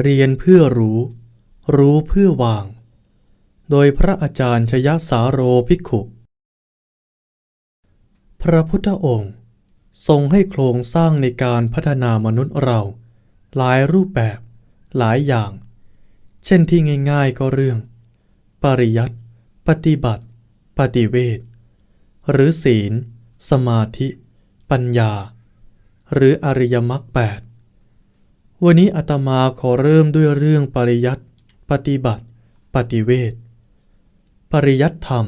เรียนเพื่อรู้ รู้เพื่อวาง โดยพระอาจารย์ชยสาโรภิกขุ พระพุทธองค์ ทรงให้โครงสร้างในการพัฒนามนุษย์เรา หลายรูปแบบ หลายอย่าง เช่นที่ง่ายๆก็เรื่อง ปริยัติ ปฏิบัติ ปฏิเวทหรือศีล สมาธิ ปัญญา หรืออริยมรรคแปด วันนี้อาตมาขอเริ่มด้วยเรื่องปริยัติปฏิบัติ ปฏิเวทปริยัติธรรม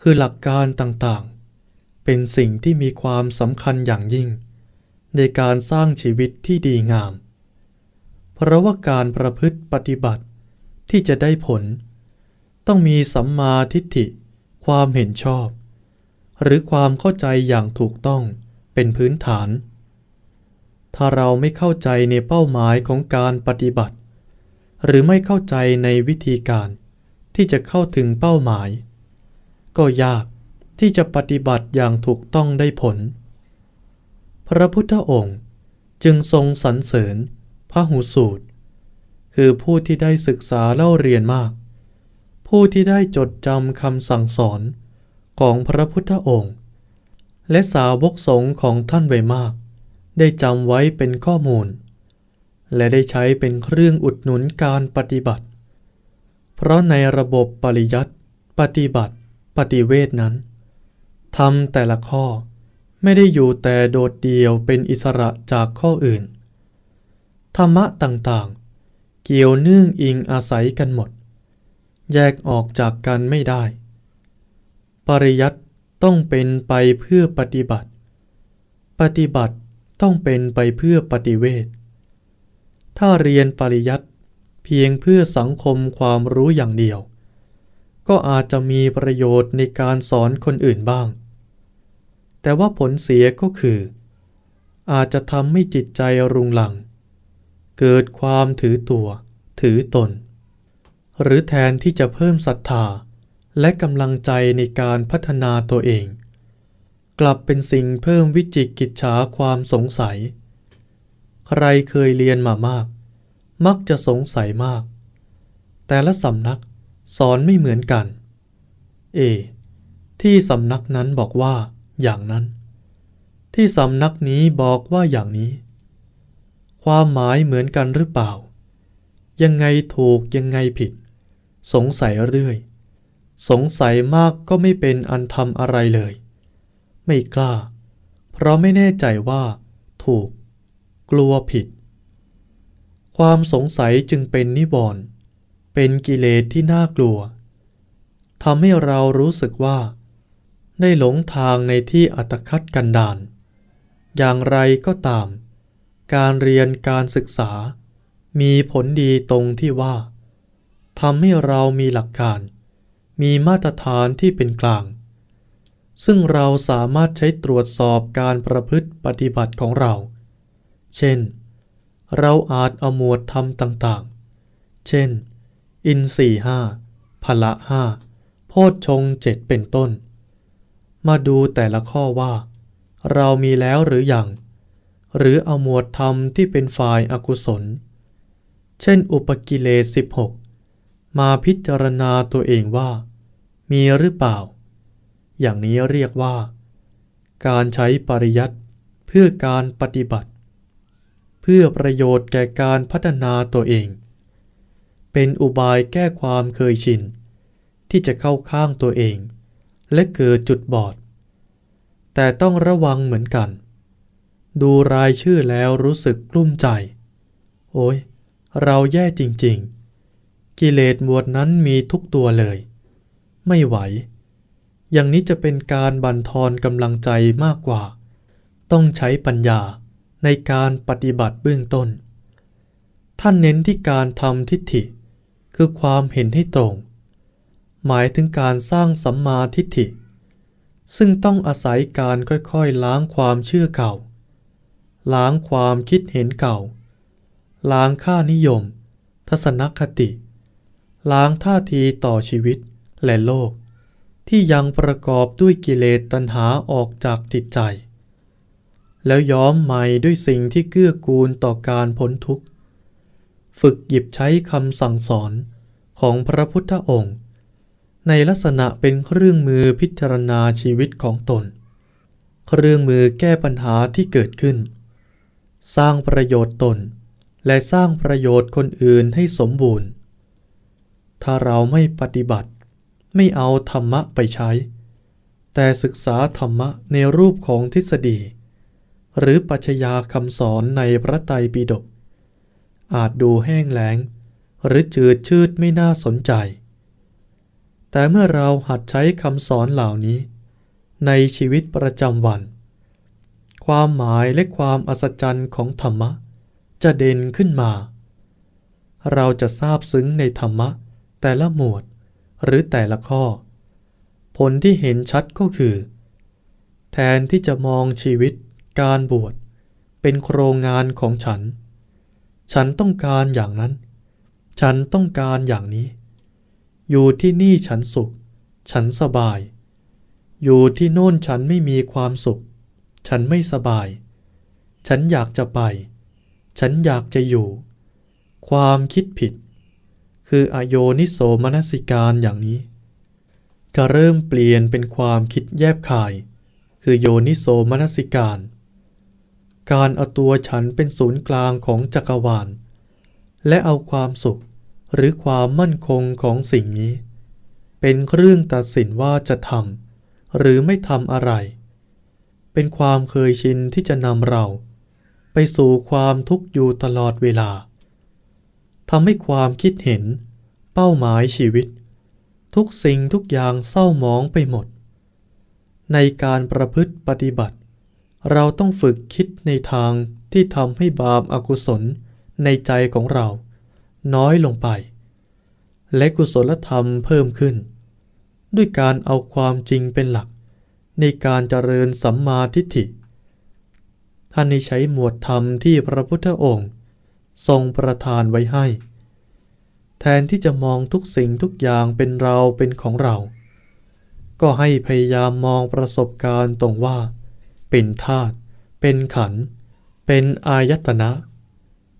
คือหลักการต่างๆ เป็นสิ่งที่มีความสำคัญอย่างยิ่ง ในการสร้างชีวิตที่ดีงาม เพราะว่าการประพฤติปฏิบัติที่จะได้ผล ต้องมีสัมมาทิฏฐิ ความเห็นชอบ หรือความเข้าใจอย่างถูกต้องเป็นพื้นฐาน ถ้าเราไม่เข้าใจในเป้าหมายของการปฏิบัติ หรือไม่เข้าใจในวิธีการที่จะเข้าถึงเป้าหมาย ก็ยากที่จะปฏิบัติอย่างถูกต้องได้ผล พระพุทธองค์จึงทรงสรรเสริญพระหูสูตร คือผู้ที่ได้ศึกษาเล่าเรียนมาก ผู้ที่ได้จดจำคำสั่งสอนของพระพุทธองค์ และสาวกสงฆ์ของท่านไว้มาก ได้จำไว้เป็นข้อมูล และได้ใช้เป็นเครื่องอุดหนุนการปฏิบัติ เพราะในระบบปริยัติปฏิบัติ ปฏิเวทนั้นทำแต่ละข้อไม่ได้อยู่แต่โดดเดี่ยวเป็นอิสระจากข้ออื่น ธรรมะต่างๆ เกี่ยวเนื่องอิงอาศัยกันหมด แยกออกจากกันไม่ได้ ปริยัติต้องเป็นไปเพื่อปฏิบัติ ปฏิบัติ ต้องเป็นไปเพื่อปฏิเวทถ้าเรียนปริยัติเพียงเพื่อสังคมความรู้อย่างเดียว ก็อาจจะมีประโยชน์ในการสอนคนอื่นบ้าง แต่ว่าผลเสียก็คือ อาจจะทำให้จิตใจรุงรัง เกิดความถือตัว ถือตน หรือแทนที่จะเพิ่มศรัทธาและกำลังใจในการพัฒนาตัวเอง กลับเป็นสิ่งเพิ่มวิจิกิจฉาความสงสัย ใครเคยเรียนมามาก มักจะสงสัยมาก แต่ละสำนักสอนไม่เหมือนกัน เอ ที่สำนักนั้นบอกว่า อย่างนั้น ที่สำนักนี้บอกว่าอย่างนี้ ความหมายเหมือนกันหรือเปล่า ยังไงถูกยังไงผิด สงสัยเรื่อย สงสัยมากก็ไม่เป็นอันทำอะไรเลย ไม่กล้า เพราะไม่แน่ใจว่า ถูก กลัวผิด ความสงสัยจึงเป็นนิวรณ์เป็นกิเลสที่น่ากลัวทำให้เรารู้สึกว่า ได้หลงทางในที่อัตคัดกันดานอย่างไรก็ตาม การเรียนการศึกษา มีผลดีตรงที่ว่าทำให้เรามีหลักการ มีมาตรฐานที่เป็นกลาง ซึ่งเราสามารถใช้ตรวจสอบการประพฤติปฏิบัติของเรา เช่น เราอาจเอาหมวดธรรมต่างๆ เช่น อินสี่ห้าพละห้าโพชฌงเจ็ดเป็นต้น มาดูแต่ละข้อว่า เรามีแล้วหรืออยัง หรือเอาหมวดธรรมที่เป็นฝ่ายอากุศล เช่น อุปกิเลส16 มาพิจารณาตัวเองว่า มีหรือเปล่า อย่างนี้เรียกว่า การใช้ปริยัติเพื่อการปฏิบัติ เพื่อประโยชน์แก่การพัฒนาตัวเอง เป็นอุบายแก้ความเคยชิน ที่จะเข้าข้างตัวเอง และเกิดจุดบอด แต่ต้องระวังเหมือนกัน ดูรายชื่อแล้วรู้สึกกลุ้มใจ โอ้ยเราแย่จริง ๆ กิเลสหมวดนั้นมีทุกตัวเลย ไม่ไหว อย่างนี้จะเป็นการบั่นทอนกำลังใจมากกว่า ต้องใช้ปัญญาในการปฏิบัติเบื้องต้น ท่านเน้นที่การทำทิฏฐิ คือความเห็นให้ตรง หมายถึงการสร้างสัมมาทิฏฐิ ซึ่งต้องอาศัยการค่อยๆล้างความเชื่อเก่า ล้างความคิดเห็นเก่า ล้างค่านิยม ทัศนคติ ล้างท่าทีต่อชีวิตและโลก ที่ยังประกอบด้วยกิเลสตัณหาออกจากจิตใจ แล้วย้อมใหม่ด้วยสิ่งที่เกื้อกูลต่อการพ้นทุกข์ ฝึกหยิบใช้คำสั่งสอนของพระพุทธองค์ ในลักษณะเป็นเครื่องมือพิจารณาชีวิตของตน เครื่องมือแก้ปัญหาที่เกิดขึ้น สร้างประโยชน์ตน และสร้างประโยชน์คนอื่นให้สมบูรณ์ ถ้าเราไม่ปฏิบัติ ไม่เอาธรรมะไปใช้ แต่ศึกษาธรรมะในรูปของทฤษฎี หรือปัชญาคำสอนในพระไตรปิฎกอาจดูแห้งแล้ง หรือจืดชืดไม่น่าสนใจ แต่เมื่อเราหัดใช้คำสอนเหล่านี้ ในชีวิตประจำวัน ความหมายและความอัศจรรย์ของธรรมะ จะเด่นขึ้นมา เราจะทราบซึ้งในธรรมะแต่ละหมวด หรือแต่ละข้อ ผลที่เห็นชัดก็คือ แทนที่จะมองชีวิตการบวชเป็นโครงงานของฉัน ฉันต้องการอย่างนั้น ฉันต้องการอย่างนี้ อยู่ที่นี่ฉันสุข ฉันสบาย อยู่ที่โน่นฉันไม่มีความสุข ฉันไม่สบาย ฉันอยากจะไป ฉันอยากจะอยู่ ความคิดผิด คืออโยนิโสมนสิการอย่างนี้ จะเริ่มเปลี่ยนเป็นความคิดแยบคาย คือโยนิโสมนสิการ การเอาตัวฉันเป็นศูนย์กลางของจักรวาล และเอาความสุขหรือความมั่นคงของสิ่งนี้ เป็นเครื่องตัดสินว่าจะทำหรือไม่ทำอะไร เป็นความเคยชินที่จะนำเรา ไปสู่ความทุกข์อยู่ตลอดเวลา ทำให้ความคิดเห็น เป้าหมายชีวิต ทุกสิ่งทุกอย่างเศร้าหมองไปหมด ในการประพฤติปฏิบัติ เราต้องฝึกคิดในทางที่ทำให้บาปอากุศลในใจของเรา น้อยลงไป และกุศลธรรมเพิ่มขึ้น ด้วยการเอาความจริงเป็นหลัก ในการเจริญสัมมาทิฏฐิท่านในใช้หมวดธรรมที่พระพุทธองค์ ทรงประทานไว้ให้ แทนที่จะมองทุกสิ่งทุกอย่างเป็นเราเป็นของเรา ก็ให้พยายามมองประสบการณ์ตรงว่า เป็นธาตุเป็นขัน เป็นอายตนะ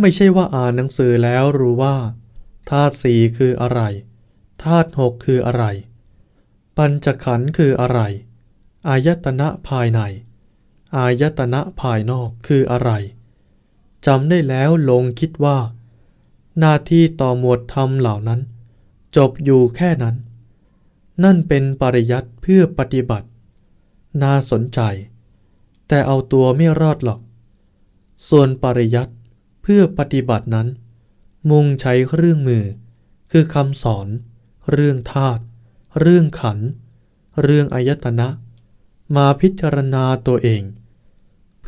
ไม่ใช่ว่าอ่านหนังสือแล้วรู้ว่าธาตุสี่คืออะไรธาตุหกคืออะไร ปัญจขันธ์คืออะไร อายตนะภายใน อายตนะภายนอกคืออะไร จำได้แล้วลงคิดว่า หน้าที่ต่อหมวดธรรมเหล่านั้น จบอยู่แค่นั้น นั่นเป็นปริยัติเพื่อปฏิบัติ น่าสนใจ แต่เอาตัวไม่รอดหรอก ส่วนปริยัติเพื่อปฏิบัตินั้น มุ่งใช้เครื่องมือ คือคำสอน เรื่องธาตุเรื่องขัน เรื่องอายตนะ มาพิจารณาตัวเอง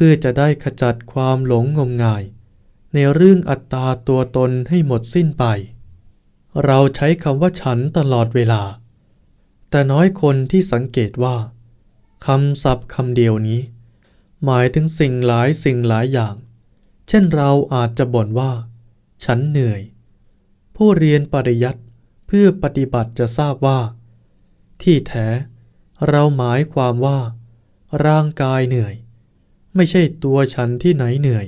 พื่อจะได้ขจัดความหลงงมงาย ในเรื่องอัตตาตัวตนให้หมดสิ้นไป เราใช้คำว่าฉันตลอดเวลา แต่น้อยคนที่สังเกตว่าคำศัพท์คำเดียวนี้ หมายถึงสิ่งหลายสิ่งหลายอย่าง เช่นเราอาจจะบ่นว่า ฉันเหนื่อย ผู้เรียนปริยัติเพื่อปฏิบัติจะทราบว่า ที่แท้ เราหมายความว่า ร่างกายเหนื่อย ไม่ใช่ตัวฉันที่ไหนเหนื่อย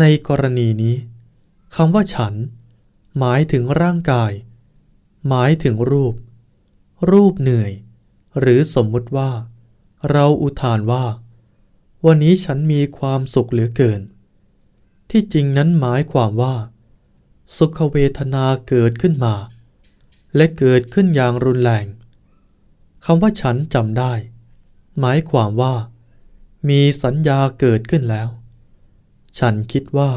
ในกรณีนี้คำว่าฉัน หมายถึงร่างกาย หมายถึงรูป รูปเหนื่อย หรือสมมุติว่า เราอุทานว่า วันนี้ฉันมีความสุขเหลือเกิน ที่จริงนั้นหมายความว่า สุขเวทนาเกิดขึ้นมา และเกิดขึ้นอย่างรุนแรงคำว่าฉันจำได้ หมายความว่า มีสัญญาเกิดขึ้นแล้ว ฉันคิดว่า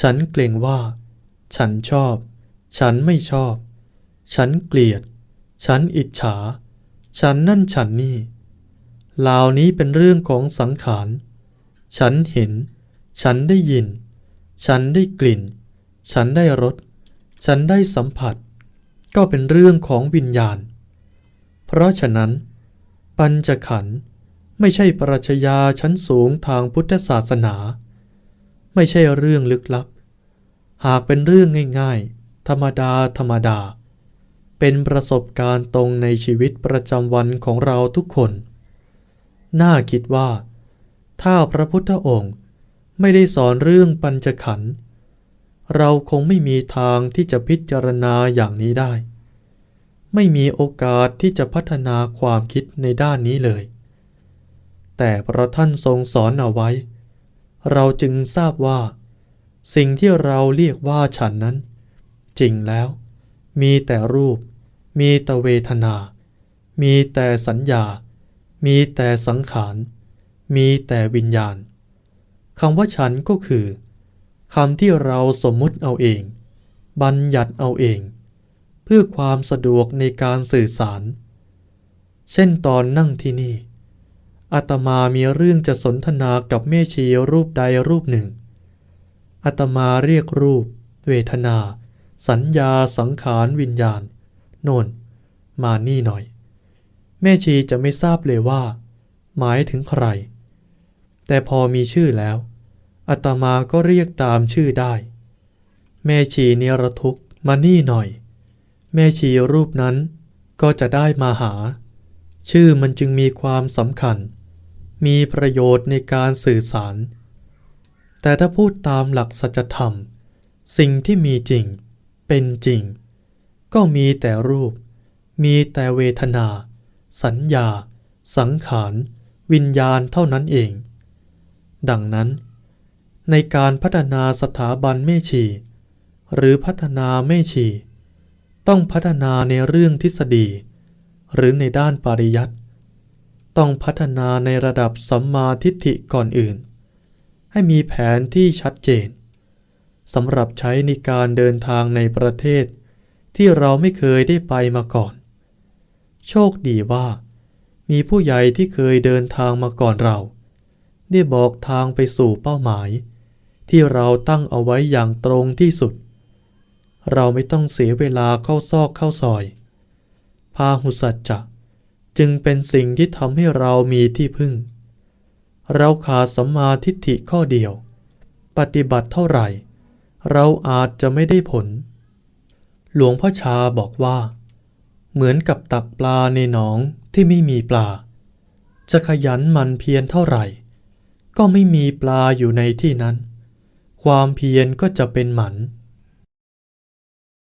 ฉันเกรงว่า ฉันชอบ ฉันไม่ชอบ ฉันเกลียด ฉันอิจฉา ฉันนั่นฉันนี่เหล่านี้เป็นเรื่องของสังขาร ฉันเห็น ฉันได้ยิน ฉันได้กลิ่น ฉันได้รส ฉันได้สัมผัส ก็เป็นเรื่องของวิญญาณ เพราะฉะนั้น ปัญจขันธ์ ไม่ใช่ปรัชญาชั้นสูงทางพุทธศาสนา ไม่ใช่เรื่องลึกลับ หากเป็นเรื่องง่ายๆ ธรรมดาธรรมดา เป็นประสบการณ์ตรงในชีวิตประจำวันของเราทุกคน น่าคิดว่า ถ้าพระพุทธองค์ไม่ได้สอนเรื่องปัญจขันธ์เราคงไม่มีทางที่จะพิจารณาอย่างนี้ได้ ไม่มีโอกาสที่จะพัฒนาความคิดในด้านนี้เลย แต่พระท่านทรงสอนเอาไว้ เราจึงทราบว่า สิ่งที่เราเรียกว่าฉันนั้น จริงแล้ว มีแต่รูป มีแต่เวทนา มีแต่สัญญา มีแต่สังขาร มีแต่วิญญาณคำว่าฉันก็คือคำที่เราสมมุติเอาเอง บัญญัติเอาเอง เพื่อความสะดวกในการสื่อสาร เช่นตอนนั่งที่นี่ อาตมามีเรื่องจะสนทนากับแม่ชีรูปใดรูปหนึ่ง อาตมาเรียกรูป เวทนา สัญญาสังขารวิญญาณ โน่น มานี่หน่อย แม่ชีจะไม่ทราบเลยว่า หมายถึงใคร แต่พอมีชื่อแล้วอาตมาก็เรียกตามชื่อได้ แม่ชีเนรทุกมานี่หน่อย แม่ชีรูปนั้นก็จะได้มาหา ชื่อมันจึงมีความสำคัญ มีประโยชน์ในการสื่อสาร แต่ถ้าพูดตามหลักสัจธรรม สิ่งที่มีจริง เป็นจริง ก็มีแต่รูป มีแต่เวทนา สัญญา สังขาร วิญญาณเท่านั้นเอง ดังนั้น ในการพัฒนาสถาบันแม่ชี หรือพัฒนาแม่ชี ต้องพัฒนาในเรื่องทฤษฎี หรือในด้านปริยัติต้องพัฒนาในระดับสัมมาทิฏฐิก่อนอื่น ให้มีแผนที่ชัดเจนสำหรับใช้ในการเดินทางในประเทศ ที่เราไม่เคยได้ไปมาก่อน โชคดีว่า มีผู้ใหญ่ที่เคยเดินทางมาก่อนเรา ได้บอกทางไปสู่เป้าหมาย ที่เราตั้งเอาไว้อย่างตรงที่สุด เราไม่ต้องเสียเวลาเข้าซอกเข้าซอย พาหุสัจจะจึงเป็นสิ่งที่ทำให้เรามีที่พึ่ง เราขาดสัมมาทิฏฐิข้อเดียว ปฏิบัติเท่าไหร่ เราอาจจะไม่ได้ผล หลวงพ่อชาบอกว่า เหมือนกับตักปลาในหนองที่ไม่มีปลา จะขยันมันเพียรเท่าไหร่ ก็ไม่มีปลาอยู่ในที่นั้น ความเพียรก็จะเป็นหมัน